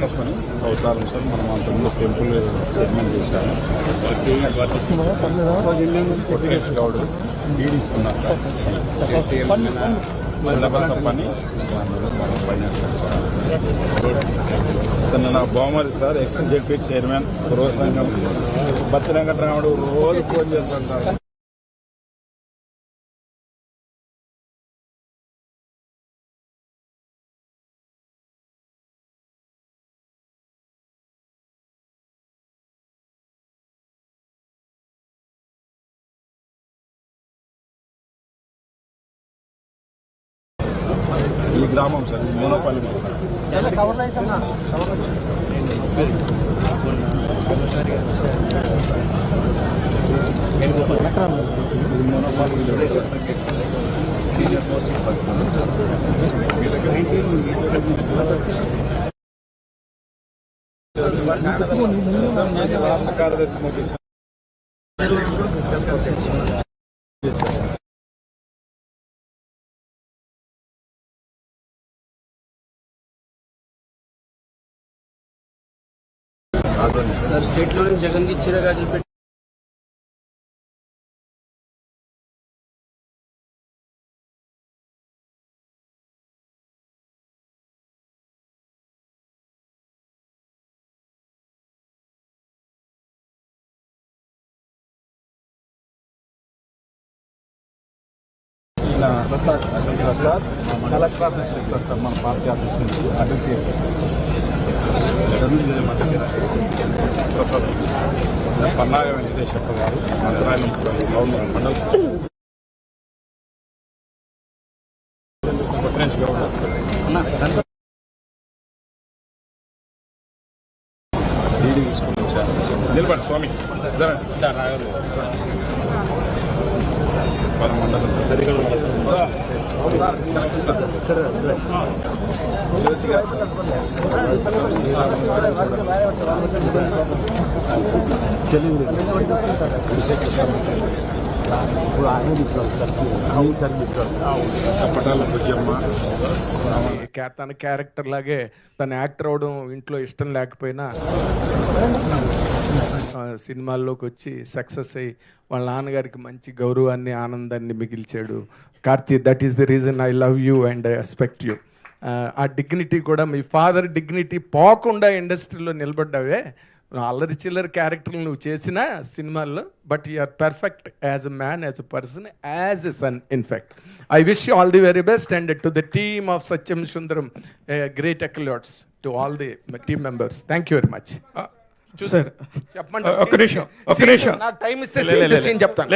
చెప్పని అవతారం సార్ మనం అంతకుముందు టెంపుల్ చైర్మన్ చేశాము కొట్టేష్ గౌడ్ డీడీ ఇస్తున్నారు సార్. మల్లబసప్పని నా బహుమతి సార్ ఎక్స్ జెడ్పీ చైర్మన్ పూర్వ సంఘం. బత్తి వెంకటరాముడు రోజు ఫోన్ చేస్తుంటారు. గ్రామం సార్ ఈ మూలపల్లి సీనియర్ మోస్ట్ రాష్ట్ర కార్యదర్శి నోటీస్ సార్ జగన్ పెట్టి ఈయన ప్రసాద్ ప్రసాద్ కలెక్టర్ ఆఫీస్ ఇస్తారు సార్ మన పార్టీ ఆఫీస్ నుంచి అడ్వకేట్ ప్రసాద్ పన్నాగ వెంకటేశ్వర గారు మంత్రాలయం గవర్నమెంట్ మండలం కొట్టేష్ గౌడ్ డీడీ తీసుకుని వచ్చారు నిలబడి స్వామి జరండి మన మండలం తన క్యారెక్టర్ లాగే తన యాక్టర్ అవడం ఇంట్లో ఇష్టం లేకపోయినా సినిమాల్లోకి వచ్చి సక్సెస్ అయ్యి వాళ్ళ నాన్నగారికి మంచి గౌరవాన్ని ఆనందాన్ని మిగిల్చాడు. Karthi that is the reason I love you and I respect you ఆ డిగ్నిటీ కూడా మీ ఫాదర్ డిగ్నిటీ పోకుండా ఇండస్ట్రీలో నిలబడ్డావే. అల్లరి చిల్లరి క్యారెక్టర్లు నువ్వు చేసిన సినిమాల్లో but you are perfect as a man as a person as a son in fact I wish all the very best and to the team of Satyam Sundaram great accolades to all the team members thank you very much sir చెప్పండి ఒక్క నిమిషం, ఒక్క నిమిషం. నాకు time ఇస్తే చెప్తాను.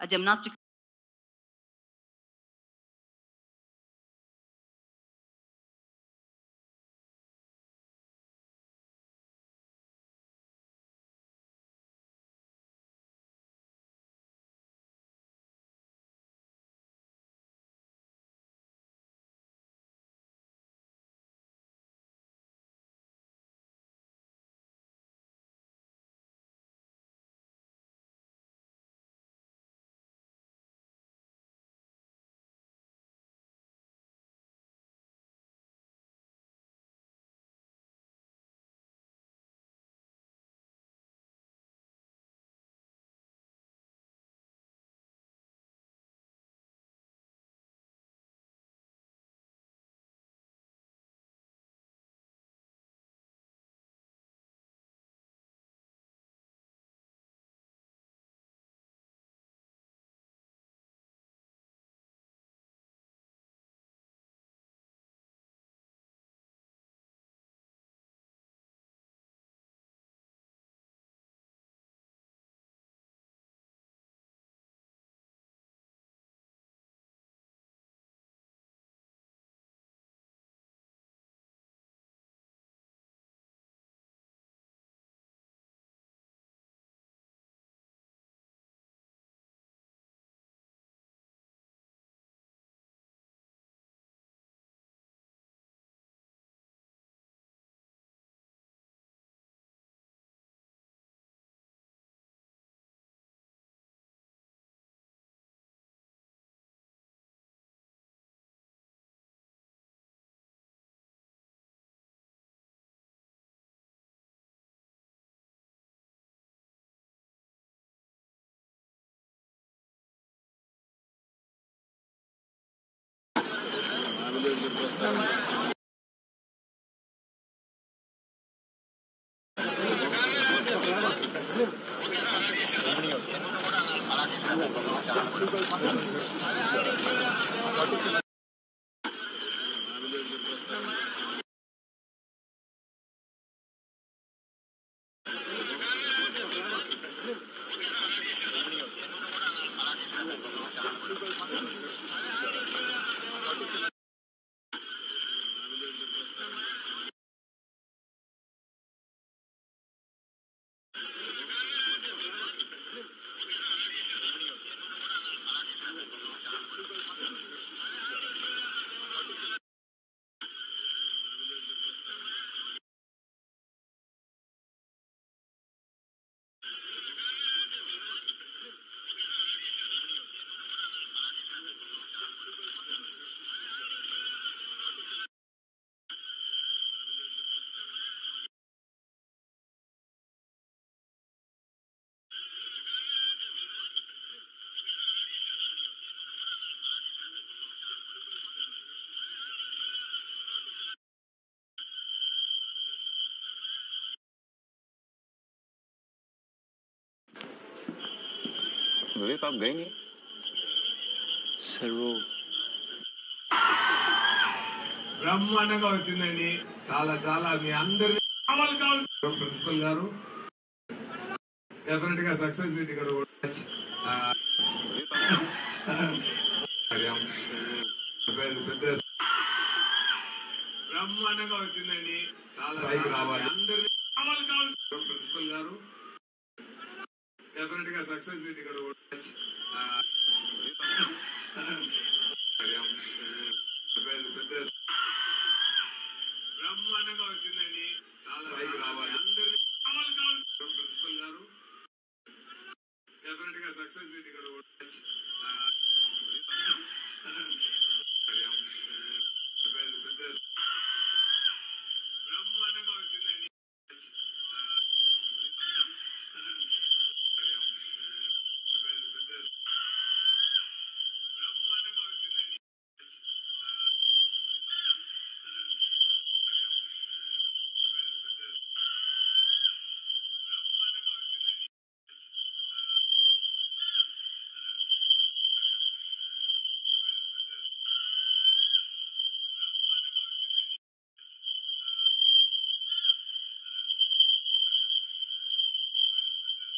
A gymnastics ごめんなさい。विवेक आप गए नहीं सर वो బ్రహ్మాండంగా వచ్చిందండి చాలా చాలా మీ అందరినీ కావాలి కావాలి ప్రిన్సిపల్ గారు డెఫినెట్ గా సక్సెస్ మీట్ ఇక్కడ కూడా, ఆ, అది పెద్ద- పెద్ద బ్రహ్మాండంగా వచ్చిందండి చాలా స్థాయికి రావాలి అందరినీ కావాలి కావాలి ప్రిన్సిపల్ గారు డెఫినెట్ గా సక్సెస్ మీట్ Uh,